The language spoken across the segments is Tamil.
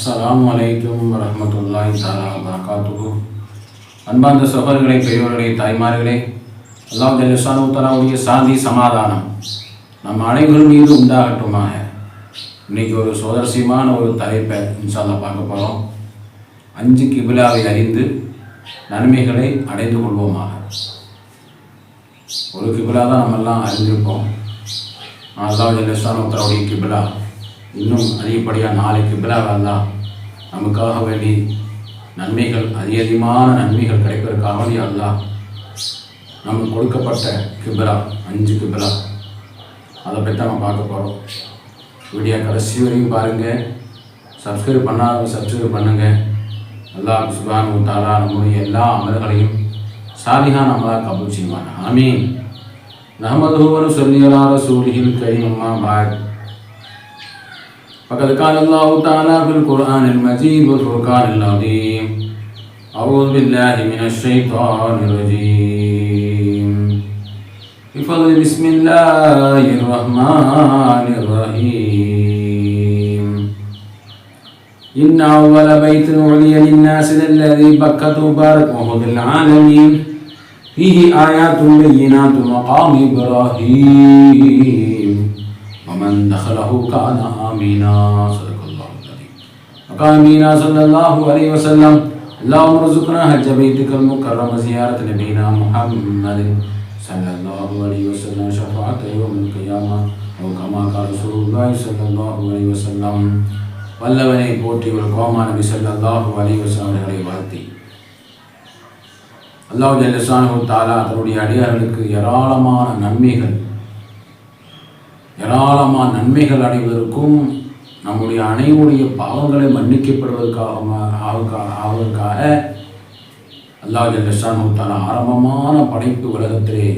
அஸ்லாம் அலைக்கும் வரமத்துல்லாய் சாலா வரகாத்துஹு அன்பார்ந்த சகோதரர்களே பெரியவர்களே தாய்மார்களே அல்லாஹ் ஜல்லஷானு தலாவுடைய சாந்தி சமாதானம் நம் அனைவரும் மீது உண்டாகட்டுமாக. இன்னைக்கு ஒரு சுவாரஸ்யமான ஒரு தலைப்பை இன்ஷால்லா பார்க்க போகிறோம் அஞ்சு கிபிலாவை அறிந்து நன்மைகளை அடைந்து கொள்வோமாக. ஒரு கிபிலா தான் நம்மெல்லாம் அறிந்திருப்போம். அல்லாஹ் ஜல்லஷானு தலாவுடைய கிபிலா இன்னும் அதிகப்படியாக நாளைக்கு கிபிலாவெல்லாம் நமக்காக வேண்டி நன்மைகள் அதிகமான நன்மைகள் கிடைப்பதற்காக வேண்டி அல்லா நமக்கு கொடுக்கப்பட்ட கிபிலா அஞ்சு கிபிலா. அதை பற்றி நம்ம பார்க்க போகிறோம் வீடியோ கடைசி வரையும் பாருங்கள் சப்ஸ்கிரைப் பண்ணாதவங்க சப்ஸ்கிரைப் பண்ணுங்கள் அல்லாஹ் சுபானு தாலா நம்முடைய எல்லா அமல்களையும் சாலிஹான் நம்மளாக கபூல் செய்வான் ஆமீன். நஹமதுவனு சொல்லியலா ரசூலிஹில் கரீம். அம்மா பாய் فقد قال الله تعالى في القرآن المجيد والفرقان العظيم. أعوذ بالله من الشيطان الرجيم. بفضل بسم الله الرحمن الرحيم. إن أول بيت علي للناس للذي بكة مبارك وهدى العالمين. فيه آيات بينات مقام إبراهيم. ومن دخله كان آمينا صدق الله العظيم وقال أمينا صلى الله عليه وسلم اللهم ارزقنا حج بيتك المكرم زيارة نبينا محمد صلى الله عليه وسلم شفاعة يوم القيامة أو كما قال رسول الله صلى الله عليه وسلم வல்லவனை போற்றி ஒரு கோமா நபி ஸல்லல்லாஹு அலைஹி வஸல்லம் அவர்களை வாழ்த்தி அல்லாஹ் ஜல்லஷானு தாலா தன்னுடைய அடியார்களுக்கு ஏராளமான நன்மைகள் ஏராளமான நன்மைகள் அடைவதற்கும் நம்முடைய அனைவருடைய பாவங்களை மன்னிக்கப்படுவதற்காக ஆவதற்காக அல்லாஹ் ஜல்லஷானு ஆரம்பமான படைப்பு உலகத்திலே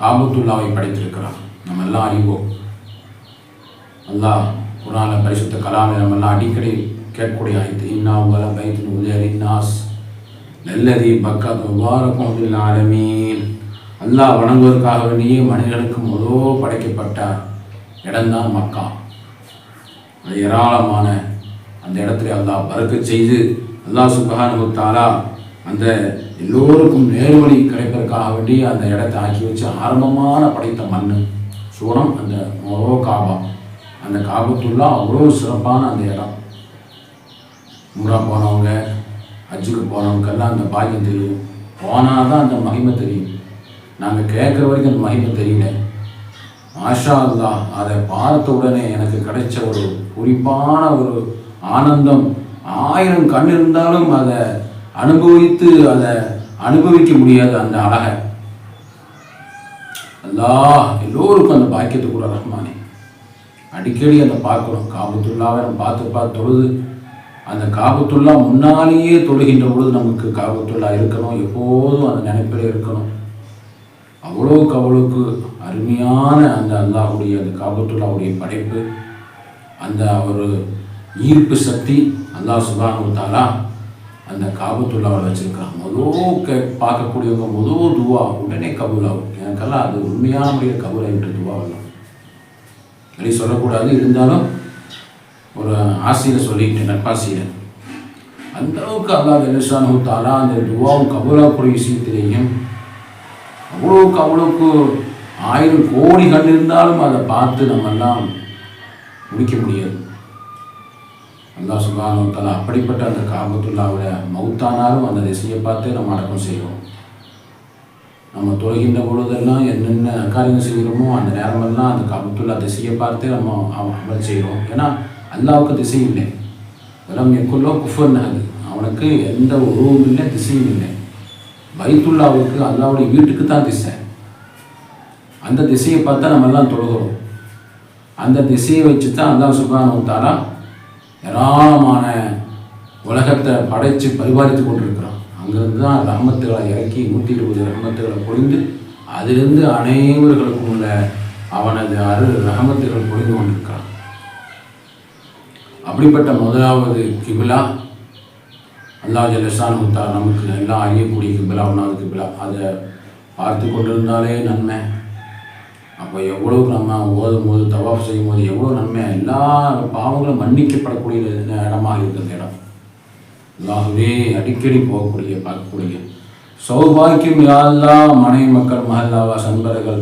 காபத்துல்லாவை படைத்திருக்கிறான். நம்ம எல்லாம் அறிவோம். அல்லாஹ் குரான பரிசுத்த கலாமை நம்ம எல்லாம் அடிக்கடி கேட்கக்கூடிய ஆயத்து இன்னா உங்கள பைத்து உதயரின் நாஸ் நெல்லதி பக்கத் முபாரக்கும் ஆலமீன். அல்லாஹ் வணங்குவதற்காக வேண்டியே மனிதர்களுக்கு முதல் படைக்கப்பட்ட இடம்தான் மக்கா. அது ஏராளமான அந்த இடத்துல அல்லாஹ் பறக்க செய்து அல்லாஹ் சுபஹானு தாலா அந்த எல்லோருக்கும் நேர்வழி கிடைப்பதற்காக வேண்டி அந்த இடத்தை ஆக்கி வச்சு ஆரம்பமான படைத்த மண் சூடம் அந்த மொரோ காபா. அந்த காபத்துள்ளா அவ்வளோ சிறப்பான அந்த இடம். முறா போனவங்க ஹஜ்ஜுக்கு போனவங்கெல்லாம் அந்த பாக்கியம் தெரியும் போனால் தான் அந்த மகிமை தெரியும். நாங்கள் கேட்குற வரைக்கும் அந்த மகிமை தெரியல. ஆஷா அல்லா அதை பார்த்த உடனே எனக்கு கிடைச்ச ஒரு குறிப்பான ஒரு ஆனந்தம். ஆயிரம் கண் இருந்தாலும் அதை அனுபவித்து அதை அனுபவிக்க முடியாது அந்த அழகை. அல்லா எல்லோருக்கும் அந்த பாக்கியத்தை கூட ரஹ்மானே. அடிக்கடி அதை பார்க்கணும் காபத்துள்ளாவை நம்ம பார்த்து பார்த்து தொழுது அந்த காபத்துள்ளா முன்னாலேயே தொழுகின்ற பொழுது நமக்கு காபத்துள்ளா இருக்கணும். எப்போதும் அந்த நினைப்பில் இருக்கணும். அவ்வளோக்கு அவ்வளோக்கு அருமையான அந்த அல்லாஹுடைய அந்த காபத்துல்லாவுடைய படைப்பு அந்த ஒரு ஈர்ப்பு சக்தி அல்லாஹ் சுபானு அந்த காபத்துள்ளாவில் வச்சுருக்காங்க. முதல் க பார்க்கக்கூடியவங்க முதல் துவா உடனே கபூலாகும் எனக்கெல்லாம் அது உண்மையான முறையில் கபூலாகிட்டு வரலாம் அப்படி சொல்லக்கூடாது. இருந்தாலும் ஒரு ஆசையில் சொல்லிக்கிட்டேன் நட்பாசிரியர் அந்தளவுக்கு அல்லாஹ் ஜெலிசானு அந்த துவாவும் கபூலாக்கூடிய விஷயத்திலேயும் அவ்வளோக்கு அவ்வளோக்கு ஆயிரம் கோடி கண் இருந்தாலும் அதை பார்த்து நம்மெல்லாம் முடிக்க முடியாது. அல்லா சுபானு தாலா அப்படிப்பட்ட அந்த காபத்துல்லாவில் மௌத்தானாலும் அந்த திசையை பார்த்து நம்ம அடக்கம் செய்வோம். நம்ம தொழுகின்ற பொழுதெல்லாம் என்னென்ன காரியங்கள் செய்கிறோமோ அந்த நேரமெல்லாம் அந்த காபத்துல்லா திசையை பார்த்து நம்ம அவன் அமல் செய்கிறோம். ஏன்னா அல்லாவுக்கு திசை இல்லை. வலம் எக்குள்ளோ குஃபர் அது அவனுக்கு எந்த உருவும் இல்லை திசையும் இல்லை. பைத்துல்லாவுக்கு அல்லாவுடைய வீட்டுக்கு தான் திசை. அந்த திசையை பார்த்தா நம்ம எல்லாம் தொழுகிறோம். அந்த திசையை வச்சு தான் அல்லா சுபானு தாரா ஏராளமான உலகத்தை படைத்து பரிபாலித்து கொண்டிருக்கிறான். அங்கேருந்து தான் ரஹமத்துகளை இறக்கி நூற்றி இருபது ரஹமத்துகளை பொழிந்து அதிலிருந்து அனைவர்களுக்கும் உள்ள அவனது அரு ரஹமத்துகள் பொழிந்து கொண்டிருக்கிறான். அப்படிப்பட்ட முதலாவது கிபிலா அல்லா ஜலசான் முத்தா நமக்கு எல்லாம் அறியக்கூடிய கிபிலா ஒன்றாவது கிபிலா அதை பார்த்து கொண்டிருந்தாலே நன்மை. அப்போ எவ்வளோ நம்ம ஓதும் போது தவாஃப் செய்யும் போது எவ்வளோ நன்மை. எல்லா பாவங்களும் மன்னிக்கப்படக்கூடிய இடமாக இருக்கிற இடம். அல்லாகவே அடிக்கடி போகக்கூடிய பார்க்கக்கூடிய. சௌபாக்கியம் யாரெல்லாம் மனைவி மக்கள் மகல்லாவா சண்பர்கள்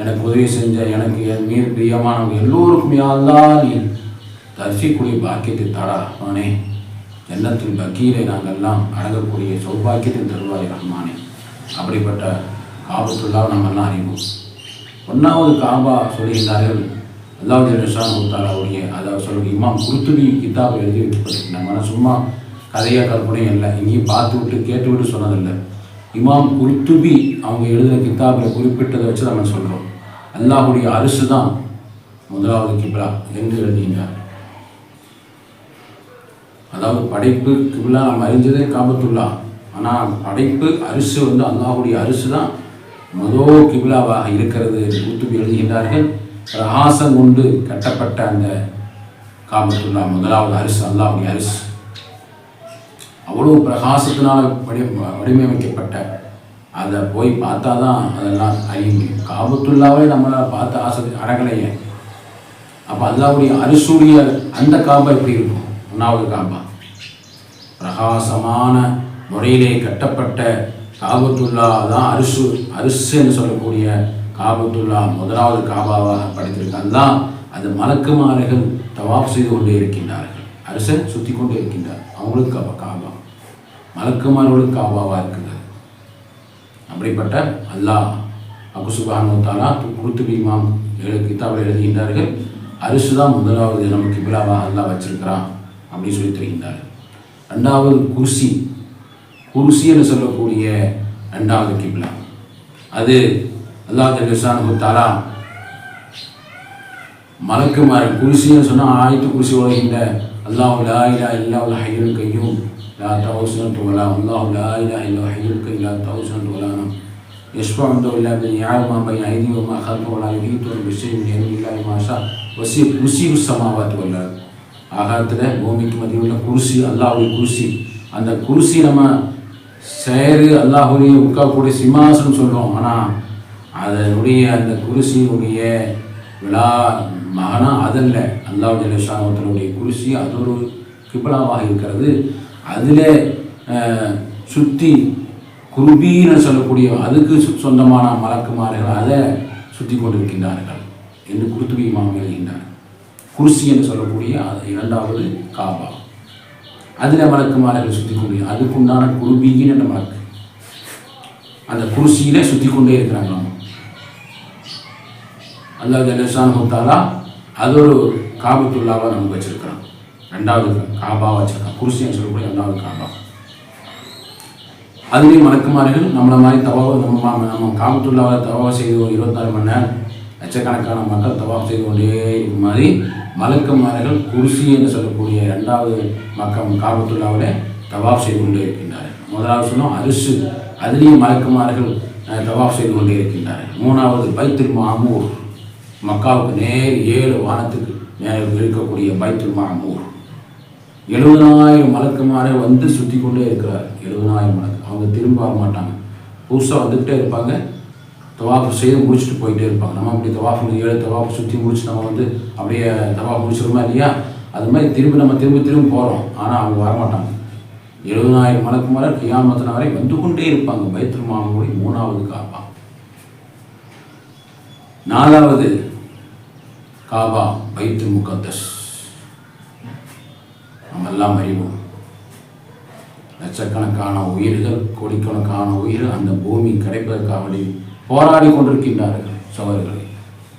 எனக்கு உதவி செஞ்ச எனக்கு என் மீது பிரியமானவங்க எல்லோருக்கும் யாரெல்லாம் நீ தரிசிக்கூடிய பாக்கியத்தை தாடா ரஹ்மானே ஜன்னத்தில் பக்கீரை நாங்கள்லாம் அடங்கக்கூடிய சௌபாக்கியத்தின் தருவாய் ரஹ்மானே. அப்படிப்பட்ட காபத்துள்ளாவை நம்ம எல்லாம் அறிவோம். ஒன்றாவது காபா சொல்லுகின்றார்கள் அல்லாவுடைய ஜெனஷான் உத்தாலாவுடைய அதாவது சொல்லுங்க இமாம் குருத்துவி கிதாபை எழுதி வைக்கப்பட்டிருக்கிறாங்க நம்ம சும்மா கதையாக கற்பனையும் இல்லை. இங்கேயும் பார்த்து விட்டு கேட்டு விட்டு சொன்னதில்லை. இமாம் குருத்துபி அவங்க எழுதின கித்தாபில் குறிப்பிட்டதை வச்சு நம்ம சொல்கிறோம் அல்லாஹுடைய அரிசு தான் முதலாவது கிப்லா. என்று எழுதுகின்றார் அதாவது படைப்பு கிபிலா நம்ம அறிஞ்சதே காபத்துள்ளா ஆனால் படைப்பு அரிசு வந்து அல்லாஹுடைய அரிசு தான் மதோ கிபிலாவாக இருக்கிறது என்று எழுதுகின்றார்கள். பிரகாசம் கொண்டு கட்டப்பட்ட அந்த காபத்துள்ளா முதலாவது அரிசு அல்லாஹுடைய அரிசு. அவ்வளோ பிரகாசத்தினால் வடி வடிவமைக்கப்பட்ட. அதை போய் பார்த்தா தான் அதெல்லாம் அறிய முடியும் காபத்துள்ளாவே நம்மளால் பார்த்து ஆசை அடங்கலையே. அப்போ அல்லாவுடைய அரிசுடைய அந்த காபா எப்படி இருக்கும்? ஒன்றாவது காபா பிரகாசமான முறையிலே கட்டப்பட்ட காபத்துல்லா தான் அரிசு அரிசுன்னு சொல்லக்கூடிய காபத்துல்லா முதலாவது காபாவாக படைத்திருக்கான் தான் அது மலக்குமார்கள் தவாப் செய்து கொண்டே இருக்கின்றார்கள். அரிசன் சுற்றி கொண்டே இருக்கின்றார். அவங்களுக்கு காபா காபா. மலக்குமார்களுக்கு காபாவாக இருக்குது. அப்படிப்பட்ட அல்லாஹ் அகுசுபானுத்தாலா குருத்துபி இமாம் எழு கிதாபில் எழுதுகின்றார்கள். அரிசு தான் முதலாவது நமக்கு கிபிலாவாக அல்லாஹ் வச்சிருக்கிறான் அப்படின்னு சொல்லி தெரிகின்றார்கள். ரெண்டாவது குர்சி குர்சி என்று சொல்லக்கூடிய ரெண்டாவது கிபிலா அது அல்லாஹ் ஜல்லிசானு தாலா மலக்குமார் குருசின்னு சொன்னால் ஆயத்து குருசி உலகின்ற அல்லாஹ் லா இலா இல்லா உல் ஹையுல் கையும் லா தௌசண்ட் வலா அல்லாஹ் லா இலா இல்லா ஹையுல் கை லா தௌசண்ட் வலா நம் يشفع عنده إلا بإذنه يعلم ما بين أيديهم وما خلفهم ولا يحيطون بشيء من علمه إلا بما شاء وسع كرسيه السماوات والأرض ஆகாரத்தில் பூமிக்கு மத்தியில் உள்ள குருசி அல்லாஹுடைய குருசி. அந்த குருசி நம்ம சேரு அல்லாஹுடைய உட்காக்கூடிய சிம்மாசனம் சொல்கிறோம் ஆனால் அதனுடைய அந்த குருசியினுடைய விழா மகனா அதல்ல. அல்லாஹ் ஜலஷானத்தினுடைய குருசி அது ஒரு கிபிலாவாக இருக்கிறது. அதில் சுற்றி குருபீன்னு சொல்லக்கூடிய அதுக்கு சொந்தமான மலக்குமார்கள் அதை சுற்றி கொண்டிருக்கின்றார்கள் என்று குருத்துபி இமாம் குர்சி என்று சொல்லக்கூடிய அது இரண்டாவது காபா. அதில் மலக்குமார்கள் சுற்றி கொண்டு அதுக்குண்டான குருபீன் என்ற மலக்கு. அந்த குருசியிலே சுற்றி கொண்டே இருக்கிறாங்க அல்லாஹ் ஜலசான் முத்தாலா அது ஒரு காபத்துள்ளாவாக நமக்கு வச்சிருக்கிறான். ரெண்டாவது காபா வச்சிருக்கான். குருசின்னு சொல்லக்கூடிய ரெண்டாவது காபா. அதுலேயும் மலக்குமார்கள் நம்மளை மாதிரி தவாவை நம்ம நம்ம காபத்துல்லாவை தவாவை செய்து ஒரு இருபத்தாறு மணி நேரம் லட்சக்கணக்கான மக்கள் தவாப் செய்து கொண்டே இது மாதிரி மலக்குமார்கள் குருசி என்று சொல்லக்கூடிய ரெண்டாவது மக்கம் காபத்துள்ளாவில் தவாப் செய்து கொண்டே இருக்கின்றார்கள். முதலாவது சொன்னோம் அரிசு. அதுலேயும் மலக்குமார்கள் தவாப் செய்து கொண்டே இருக்கின்றார்கள். மூணாவது பைத்துல் மாமூர். மக்காவுக்கு நேர் ஏழு வானத்துக்கு நேரம் இருக்கக்கூடிய பைத்துல் மாமூர். எழுபதாயிரம் மலக்குமாரே வந்து சுற்றி கொண்டே இருக்கிறார் எழுபதாயிரம் மலக்கு அவங்க திரும்ப வர மாட்டாங்க புதுசாக வந்துக்கிட்டே இருப்பாங்க. தவாஃப் செய்து முடிச்சுட்டு போயிட்டே இருப்பாங்க. நம்ம அப்படி தவாஃப் ஏழு தவாஃப் சுற்றி முடிச்சு நம்ம வந்து அப்படியே தவாஃப் முடிச்சிருமா இல்லையா? அது மாதிரி திரும்ப நம்ம திரும்ப திரும்ப போகிறோம் ஆனால் அவங்க வரமாட்டாங்க. எழுபதனாயிரம் மலக்குமார கியாமத்தின வரை வந்து கொண்டே இருப்பாங்க. பைத்துல் மாமூடி மூணாவது காபா. நாலாவது காபா பைத்துல் முகத்தஸ். நம்ம எல்லாம் அறிவோம். லட்சக்கணக்கான உயிர்கள் கோடிக்கணக்கான உயிர்கள் அந்த பூமி கிடைப்பதற்காக வேண்டி போராடி கொண்டிருக்கின்றார்கள் சோழர்களை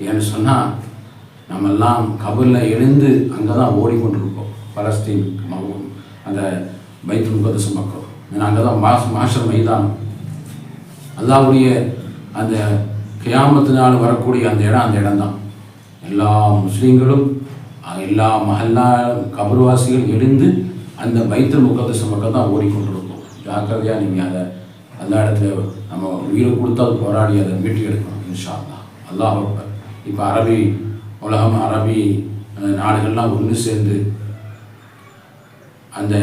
ஏன்னு சொன்னால் நம்மெல்லாம் கபரில் எழுந்து அங்கே தான் ஓடிக்கொண்டிருக்கோம் பலஸ்தீன் மகவும் அந்த பைத்துல் முகதச மக்கள் ஏன்னா அங்கே தான் மாஸ் மாஷர் மைதானம். அல்லாவுடைய அந்த கியாமத்தினால் வரக்கூடிய அந்த இடம் அந்த இடம்தான். எல்லா முஸ்லீம்களும் எல்லா மஹல்லா கபர்வாசிகள் எழுந்து அந்த பைத்துல் முகதச மக்கள் தான் ஓடிக்கொண்டிருக்கும் ஜாக்கிரதையாக நீங்கள் அதை அந்த இடத்துல நம்ம உயிரை கொடுத்து அது போராடி அதை மீட்டு எடுக்கணும் இன்ஷா அல்லாஹ் அல்லாஹ் இப்போ அரபி உலகம் அரபி நாடுகள்லாம் ஒன்று சேர்ந்து அந்த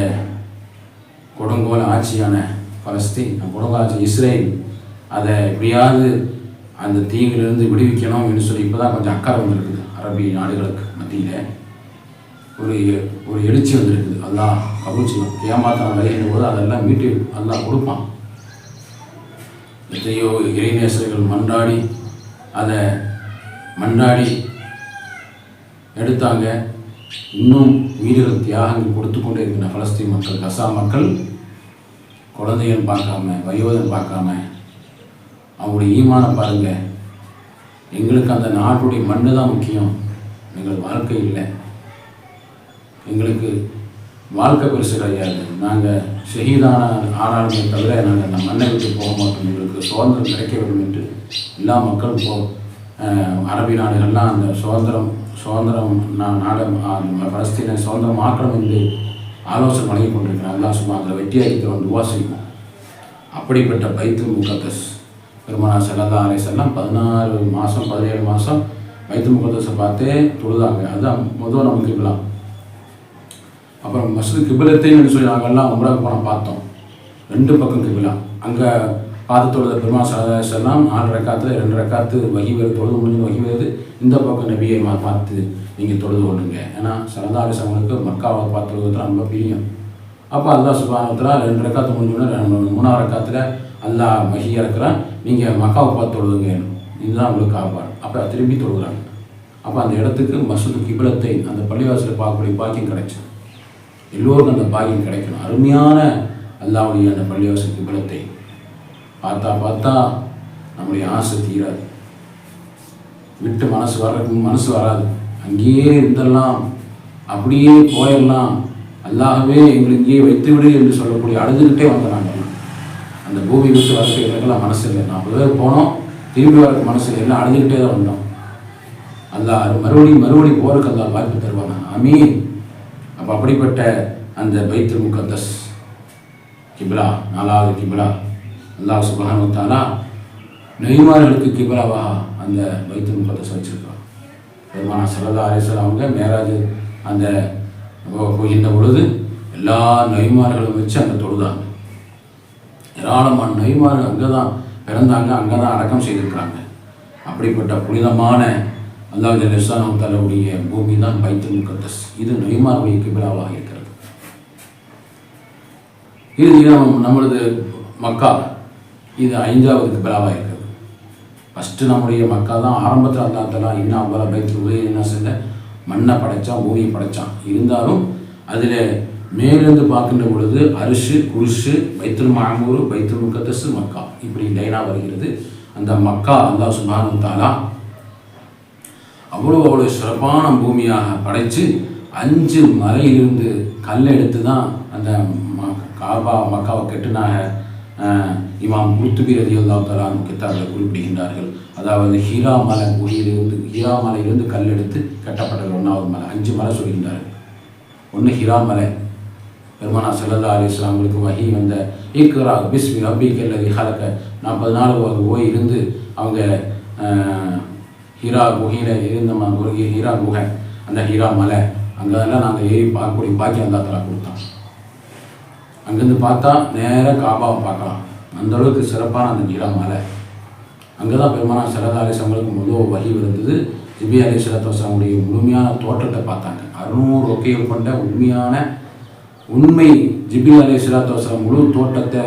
கொடுங்கோல ஆட்சியான பலஸ்தீன் கொடுங்கோல் ஆட்சி இஸ்ரேல் அதை எப்படியாவது அந்த தீங்கிலிருந்து விடுவிக்கணும் அப்படின்னு சொல்லி இப்போ தான் கொஞ்சம் அக்கறை வந்திருக்குது அரபி நாடுகளுக்கு மத்தியில். ஒரு ஒரு எழுச்சி வந்திருக்குது. அல்லாஹ் கபூல் செய்யும் ஏமாத்தான் விளையும் போது அதெல்லாம் மீட்டு அல்லாஹ் கொடுப்பான். எத்தையோ இறைநேசர்கள் மன்றாடி அதை மன்றாடி எடுத்தாங்க. இன்னும் உயிர்கள் தியாகங்கள் கொடுத்து கொண்டே இருக்கிற பலஸ்தீன் மக்கள் கசா மக்கள். குழந்தைகள் பார்க்காம வயோதன் பார்க்காம அவங்களுடைய ஈமான பாருங்கள் எங்களுக்கு அந்த நாட்டுடைய மண்ணு தான் முக்கியம். எங்கள் வாழ்க்கை இல்லை. எங்களுக்கு வாழ்க்கை பரிசு கிடையாது. நாங்கள் ஷஹீதான ஆனாலுமே தவிர நாங்கள் அந்த மண்ணை விட்டு போக மாட்டோம். எங்களுக்கு சுதந்திரம் கிடைக்க வேண்டும் என்று எல்லா மக்களும் போ அரபி நாடுகள்லாம் அந்த சுதந்திரம் சுதந்திரம் நான் நாடு ஆ- பலஸ்தீனை சுதந்திரம் ஆக்கணும் என்று ஆலோசனை வழங்கி கொண்டிருக்கிறேன் அல்லாஹ் சும்மா அதில் வெற்றி அளிக்கிறோம் துவா செய்வோம். அப்படிப்பட்ட பைத்து முகத்தஸ் பெருமானா செல்லல்லா அலை செல்லம் பதினாறு மாதம் பதினேழு மாதம் பைத்து முகத்தஸை பார்த்தே தொழுதாங்க. அதுதான் முதல் நம்பிக்கலாம் அப்புறம் மஸ்ஜித் கிபிலத்தைன்னு சொல்லி நாங்கள்லாம் உமராக போனால் பார்த்தோம். ரெண்டு பக்கம் கிபிலா. அங்கே பார்த்து தொழுது பெருமா சலாஸ் நாலு ரக்காத்தில் ரெண்டு ரக்காத்து வகி வருது தொழுது முடிஞ்சு வகி வருது. இந்த பக்கம் நபியை மா பார்த்து நீங்கள் தொழுது கொள்ளுங்க. ஏன்னா சரதாரிசவங்களுக்கு மக்காவை பார்த்து தொழுதுல ரொம்ப பிரியம். அப்போ அல்லா சுபானத்தில் ரெண்டு ரக்காத்து முடிஞ்சோடனே மூணாவது ரக்காத்தில் அல்லாஹ் வகி இறக்குறான். நீங்கள் மக்காவை பார்த்து தொழுதுங்க. இதுதான் உங்களுக்கு ஆபார் அப்போ திரும்பி தொழுகிறாங்க. அப்போ அந்த இடத்துக்கு மசூது கிபிலத்தை அந்த பள்ளிவாசலை பார்க்கக்கூடிய பாக்கியம் கிடைச்சது. எல்லோருக்கும் அந்த பாக்கியம் கிடைக்கணும். அருமையான அல்லாவுடைய அந்த பள்ளிவாசல் கிபிலத்தை பார்த்தா பார்த்தா நம்முடைய ஆசை தீராது. விட்டு மனசு வர மனசு வராது. அங்கேயே இருந்தெல்லாம் அப்படியே போயிடலாம் அல்லாகவே எங்களை இங்கேயே வைத்து விடு என்று சொல்லக்கூடிய அழுதுகிட்டே வந்துடுறாங்க அந்த பூமி விட்டு வரக்கு எங்களுக்கெல்லாம் மனசு இல்லை. நான் பேர் போனோம். திரும்பி வரக்கு மனசு இல்லை. எல்லாம் அழுதுகிட்டே தான் வந்தோம். அல்லாஹ் மறுபடியும் மறுபடியும் போருக்கு அல்லா வாய்ப்பு தருவாங்க அமீன் அப்போ அப்படிப்பட்ட அந்த பைத்துல் முகத்தஸ் கிபிலா நாலாவது கிபிலா. அல்லாஹ் சுபஹானு நெய்மார்களுக்கு கிபிலாவாக அந்த பைத்துல் முகத்தஸ் வச்சிருக்கான் பெருமானா சரதா அலிஸ்லாம் அவங்க மேராஜ் அந்த போகின்ற பொழுது எல்லா நெய்மார்களும் வச்சு அங்கே தொழுதாங்க. ஏராளமான நெய்மார்கள் அங்கே தான் பிறந்தாங்க அங்கே தான் அடக்கம் செய்திருக்கிறாங்க. அப்படிப்பட்ட புனிதமான அல்லாஹ் ஜலிஸ்லாம் தலவுடைய பூமி தான் பைத்துல் முகத்தஸ். இது நெய்மாருடைய கிபிலாவாக இருக்கிறது. இது நம்மளது மக்கா. இது ஐந்தாவது கிபிலாவாக இருக்கிறது. ஃபஸ்ட்டு நம்முடைய மக்கா தான் ஆரம்பத்தில் அல்லா தலா இன்னும் அவ்வளோ பைத்து உதவி என்ன செஞ்ச மண்ணை படைச்சான் பூமியை படைச்சான். இருந்தாலும் அதில் மேலிருந்து பார்க்கின்ற பொழுது அரிசு குருஷு பைத்துல் மாமூர் பைத்துல் முகத்தஸ் மக்கா. இப்படி லைனாக வருகிறது. அந்த மக்கா அல்லா சுபானு தாலா அவ்வளோ அவ்வளோ சிறப்பான பூமியாக படைத்து அஞ்சு மலையிலிருந்து கல் எடுத்து தான் அந்த ம- காபா மக்காவை கெட்டுனாக இமாம் குர்துபி ரதி அல்லாஹாலான் கித்தாபில் குறிப்பிடுகின்றார்கள். அதாவது ஹீரா மலை குகையிலிருந்து ஹீரா மலையிலிருந்து கல் எடுத்து கட்டப்பட்டது ஒன்றாவது மலை. அஞ்சு மலை சொல்கின்றார்கள். ஒன்று ஹீரா மலை. பெருமானா சல்லா அலி இஸ்லாம்களுக்கு வகி வந்த ஈக்குரா பிஸ்மி ரப்பி கல்லதி ஹலக்க. நாற்பது நாள் ஒரு போய் இருந்து அவங்க ஹீரா குகையில் இருந்த அந்த ஒரு ஹீரா குகை அந்த ஹீரா மலை அங்கெல்லாம் நாங்கள் ஏறி பார்க்கக்கூடிய பாக்கியம் அந்த தலா கொடுத்தான். அங்கேருந்து பார்த்தா நேராக காபாவை பார்க்கலாம். அந்த அளவுக்கு சிறப்பான அந்த ஹீரா மலை. அங்கே தான் பெருமானா சரதா அலிசங்களுக்கு முதல் வழி இருந்தது ஜிபி அலி சரத்வசனுடைய முழுமையான தோற்றத்தை பார்த்தாங்க. அறுநூறு ஒக்கைகள் கொண்ட உண்மையான உண்மை ஜிபி அலி முழு தோட்டத்தை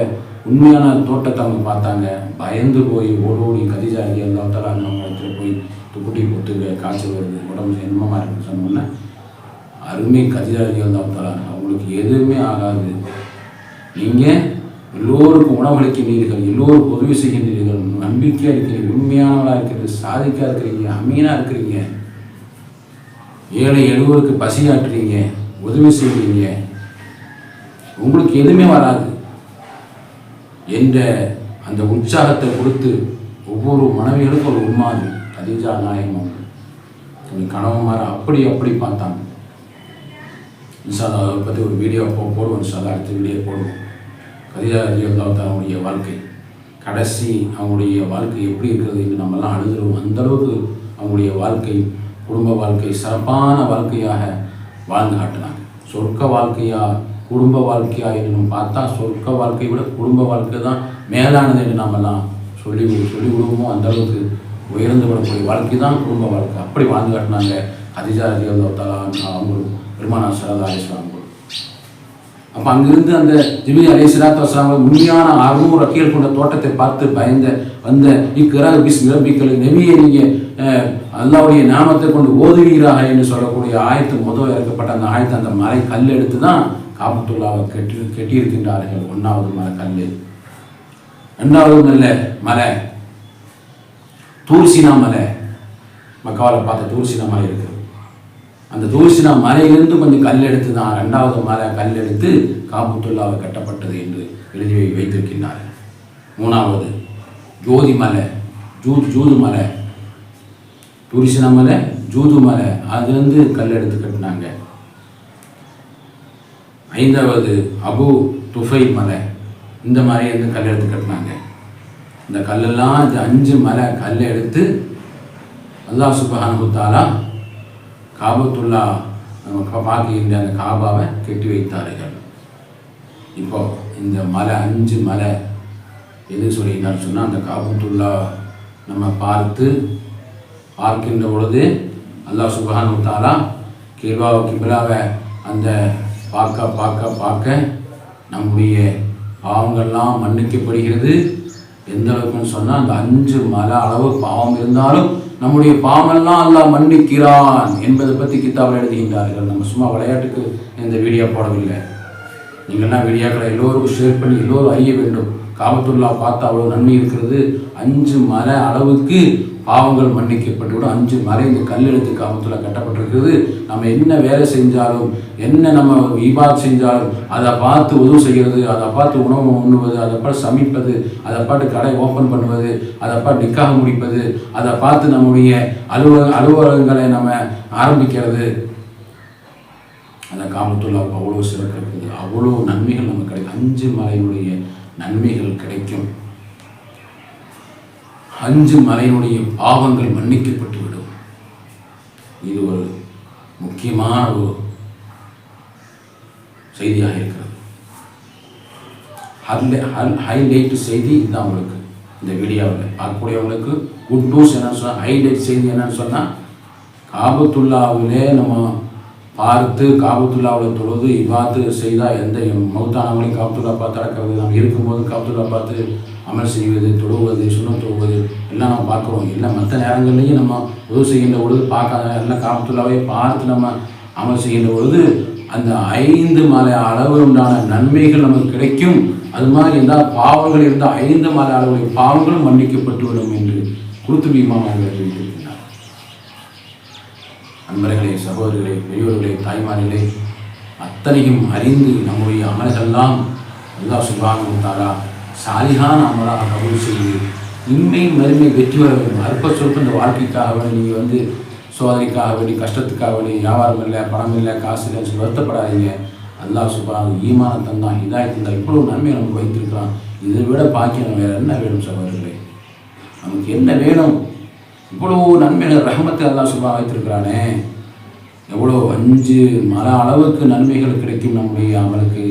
உண்மையான தோட்டத்தை அவங்க பார்த்தாங்க. பயந்து போய் ஓடோடி கதிஜாகி அந்த அல்லாத்தால போய் குட்டி போட்டு காய்ச்சல் வருது உடம்பு இன்பமாக இருக்குன்னு சொன்னோன்னே அருமை கதிராஜிகள் தான் அல்லாத்தால அவங்களுக்கு எதுவுமே ஆகாது. நீங்கள் எல்லோருக்கும் உணவளிக்கின்றீர்கள் எல்லோரும் உதவி செய்கின்றீர்கள் நம்பிக்கையாக இருக்கிறீங்க உண்மையானவளாக இருக்கிறது சாதிக்காக இருக்கிறீங்க அமீனாக இருக்கிறீங்க ஏழை எழுவருக்கு பசியாற்றுறீங்க உதவி செய்கிறீங்க உங்களுக்கு எதுவுமே வராது என்ற அந்த உற்சாகத்தை கொடுத்து ஒவ்வொரு மனைவிகளுக்கும் ஒரு உண்மாது கதீஜா நாயகம் அவங்க கணவன்மார அப்படி அப்படி பார்த்தாங்க. இன்ஷால்லா அதை பற்றி ஒரு வீடியோ போ போடுவோம் இன்ஷால்லா அடுத்த வீடியோ போடுவோம். கதிஜா அவனுடைய வாழ்க்கை. கடைசி அவங்களுடைய வாழ்க்கை எப்படி இருக்கிறது என்று நம்மெல்லாம் அழுதுருவோம். அந்தளவுக்கு அவங்களுடைய வாழ்க்கை குடும்ப வாழ்க்கை சிறப்பான வாழ்க்கையாக வாழ்ந்து காட்டினாங்க. சொர்க்க வாழ்க்கையா குடும்ப வாழ்க்கையா என்று நம்ம பார்த்தா சொர்க்க வாழ்க்கையை விட குடும்ப வாழ்க்கை தான் மேலானது என்று நாமெல்லாம் சொல்லி சொல்லி விடுவோமோ? அந்தளவுக்கு உயர்ந்து வரக்கூடிய வாழ்க்கை தான் குடும்ப வாழ்க்கை. அப்படி வாழ்ந்து காட்டினாங்க அதிஜா தேவதாலா அவங்களும் பெருமானா சரதா அப்போ அங்கிருந்து அந்த ஜிபி அலி சிராத் வஸ்லாம் உண்மையான அறுநூறு அக்கியல் கொண்ட தோட்டத்தை பார்த்து பயந்த வந்த இக்கிராக பிஸ் நிரம்பிக்கல் நெவியை நீங்கள் அல்லாவுடைய நாமத்தை கொண்டு ஓதுவீராக என்று சொல்லக்கூடிய ஆயத்து முதல் இறக்கப்பட்ட அந்த ஆயத்தை அந்த மலை கல் எடுத்து தான் காமத்துள்ளாவை கெட்டி கெட்டியிருக்கின்றார்கள். ஒன்றாவது மலை கல் ரெண்டாவது நல்ல மலை தூர்சினா மலை. மக்காவில் பார்த்த தூர்சினா மலை இருக்குது அந்த தூர்சினா மலையிலிருந்து கொஞ்சம் கல் எடுத்து தான் ரெண்டாவது மலை கல் எடுத்து காபத்துல்லாவை கட்டப்பட்டது என்று எழுதி வைத்திருக்கின்றார். மூணாவது ஜோதி மலை ஜூ ஜூது மலை. தூரிசினா மலை ஜூது மலை அதுலேருந்து கல் எடுத்து கட்டினாங்க. ஐந்தாவது அபு துஃபை மலை. இந்த மலையிலேருந்து கல் எடுத்து கட்டினாங்க. இந்த கல்லெல்லாம் இந்த அஞ்சு மலை கல்லை எடுத்து அல்லாஹ் சுபஹானுத்தாலா காபத்துல்லா நம்ம பார்க்கின்ற அந்த காபாவை கெட்டி வைத்தார்கள் இப்போ இந்த மலை அஞ்சு மலை எது சொல்லினார் சொன்னால் அந்த காபத்துல்லா நம்ம பார்த்து பார்க்கின்ற பொழுது அல்லா சுபஹானு தாலா கிருபாவை கிபிலாவை அந்த பார்க்க பார்க்க பார்க்க நம்முடைய பாவங்கள்லாம் மன்னிக்கப்படுகிறது. எந்த அளவுக்குன்னு சொன்னால் அந்த அஞ்சு மலை அளவு பாவம் இருந்தாலும் நம்முடைய பாவமெல்லாம் அல்லாஹ் மன்னிக்கிறான் என்பதை பற்றி கித்தாவில் எழுதுகின்றார்கள். நம்ம சும்மா விளையாட்டுக்கு இந்த வீடியோ போடவில்லை. நீங்கள்லாம் வீடியோக்களை எல்லோருக்கும் ஷேர் பண்ணி எல்லோரும் அறிய வேண்டும். காபத்துல்லா பார்த்தா அவ்வளோ நன்மை இருக்கிறது. அஞ்சு மலை அளவுக்கு பாவங்கள் மன்னிக்கப்பட்டுவிடும் அஞ்சு மறைந்து கல்லெழுத்து காமத்தில் கட்டப்பட்டிருக்கிறது. நம்ம என்ன வேலை செஞ்சாலும் என்ன நம்ம ஈபாத் செஞ்சாலும் அதை பார்த்து உதவு செய்கிறது அதை பார்த்து உணவு உண்ணுவது அதை பார்த்து சமைப்பது அதை பார்த்து கடை ஓப்பன் பண்ணுவது அதை பார்த்து நிக்காக முடிப்பது அதை பார்த்து நம்முடைய அலுவலக அலுவலகங்களை நம்ம ஆரம்பிக்கிறது. அந்த காமத்துள்ள அவ்வளோ சிறப்பு இருக்குது. அவ்வளோ நன்மைகள் நமக்கு கிடைக்கும். அஞ்சு மலையினுடைய நன்மைகள் கிடைக்கும். அஞ்சு மலையினுடைய பாவங்கள் மன்னிக்கப்பட்டுவிடும். இது ஒரு முக்கியமான ஒரு செய்தியாக இருக்கிறது. ஹைலைட் செய்தி இதுதான் உங்களுக்கு. இந்த வீடியோவில் பார்க்கக்கூடியவங்களுக்கு குட் நியூஸ் என்னன்னு சொன்னால் ஹைலைட் செய்தி என்னன்னு சொன்னால் காபத்துல்லாவிலே நம்ம பார்த்து காபத்துல்லாவில் தொழுது இவ்வாறு செய்தால் எந்த மௌத்தானவங்களையும் காபத்துல்லா பார்த்து அடக்கிறது நாம் இருக்கும்போது காபத்துல்லா பார்த்து அமல் செய்வது தொழுவது சுண்ணம் தொழுவது எல்லாம் நம்ம பார்க்குறோம். இல்லை மற்ற நேரங்கள்லையும் நம்ம உதவு செய்கின்ற பொழுது பார்க்காத எல்லாம் காபத்துல்லாவே பார்த்து நம்ம அமல் செய்கின்ற பொழுது அந்த ஐந்து மலை அளவு உண்டான நன்மைகள் நமக்கு கிடைக்கும். அது மாதிரி இருந்தால் பாவங்கள் இருந்தால் ஐந்து மலை அளவுடைய பாவங்களும் மன்னிக்கப்பட்டு வரும் என்று குருத்து பீமா அவர்கள் நண்பர்களே சகோதரர்களே பெரியோர்களே தாய்மார்களே அத்தனையும் அறிந்து நம்முடைய அமல்கள்லாம் அல்லா சுபானு தாரா சாலிகான அமலாக கபூல் செய்து இன்மை மறுமை வெற்றி வர வேண்டும் அற்ப சொற்ப இந்த வாழ்க்கைக்காக வேண்டி நீங்கள் வந்து சோதனைக்காக வேண்டி கஷ்டத்துக்காக வேண்டி வியாபாரம் இல்லை பணம் இல்லை காசு இல்லை வருத்தப்படாதீங்க. அல்லாஹ் சுபான் ஈமான தந்தான் இதாய் தந்தான் இவ்வளோ நன்மை நமக்கு வைத்திருக்கிறான் இதை விட பாக்கியம் வேறு என்ன வேணும் சகோதரர்களே? நமக்கு என்ன வேணும்? இவ்வளோ நன்மைகள் ரஹமத்தை அல்லா சுபா வைத்திருக்கிறானே. எவ்வளோ அஞ்சு மர அளவுக்கு நன்மைகள் கிடைக்கும் நம்முடைய அவளுக்கு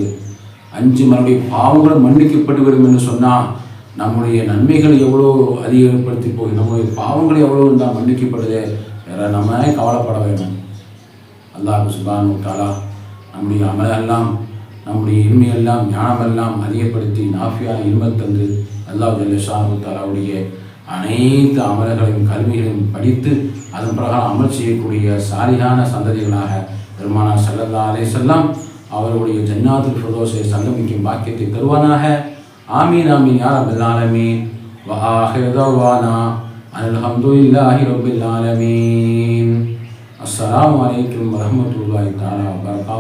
அஞ்சு மறுபடிய பாவங்களும் மன்னிக்கப்பட்டு வரும் என்று சொன்னால் நம்முடைய நன்மைகள் எவ்வளோ அதிகப்படுத்தி போய் நம்முடைய பாவங்கள் எவ்வளோ இருந்தால் மன்னிக்கப்படுது வேற நம்ம கவலைப்பட வேணும் அல்லாஹ் சுபான் தாலா நம்முடைய அமலெல்லாம் நம்முடைய இன்மையெல்லாம் ஞானமெல்லாம் அதிகப்படுத்தி நாஃபியா இன்பம் தந்து அல்லாஹ் ஜல்லஷா தாலாவுடைய அனைத்து அமல்களையும் கல்விகளையும் படித்து அதன் பிரகாரம் அமல் செய்யக்கூடிய சாரியான சந்ததிகளாக பெருமானா சல்லல்லா அலே செல்லாம் அவர்களுடைய ஜன்னாத்து பிரதோஷை சங்கமிக்கும் பாக்கியத்தை தருவானாக. ஆமீன் ஆமீன் யார் அபில் ஆலமீன். வஹாஹிரதவானா அல்ஹம்துலில்லாஹி ரபில் ஆலமீன். அஸ்லாம் வலைக்கம் வரஹ்மத்துல்லாஹி தாலா வபரகாத்துஹு